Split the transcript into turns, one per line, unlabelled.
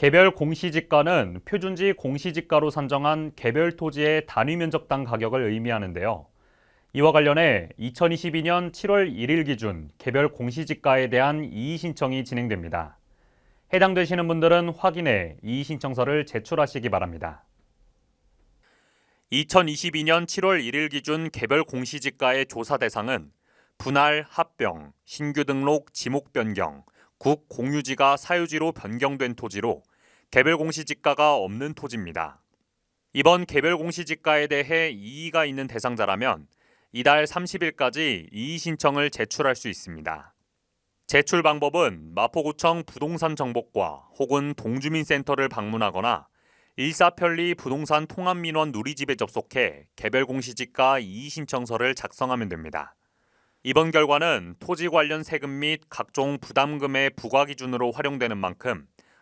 개별 공시지가는 표준지 공시지가로 산정한 개별 토지의 단위 면적당 가격을 의미하는데요. 이와 관련해 2022년 7월 1일 기준 개별 공시지가에 대한 이의 신청이 진행됩니다. 해당되시는 분들은 확인해 이의 신청서를 제출하시기 바랍니다. 2022년 7월 1일 기준 개별 공시지가의 조사 대상은 분할, 합병, 신규 등록, 지목 변경, 국 공유지가 사유지로 변경된 토지로 개별 공시지가가 없는 토지입니다. 이번 개별 공시지가에 대해 이의가 있는 대상자라면 이달 30일까지 이의 신청을 제출할 수 있습니다. 제출 방법은 마포구청 부동산 정보과 혹은 동주민센터를 방문하거나 일사편리 부동산 통합민원 누리집에 접속해 개별 공시지가 이의 신청서를 작성하면 됩니다. 이번 결과는 토지 관련 세금 및 각종 부담금의 부과 기준으로 활용되는 만큼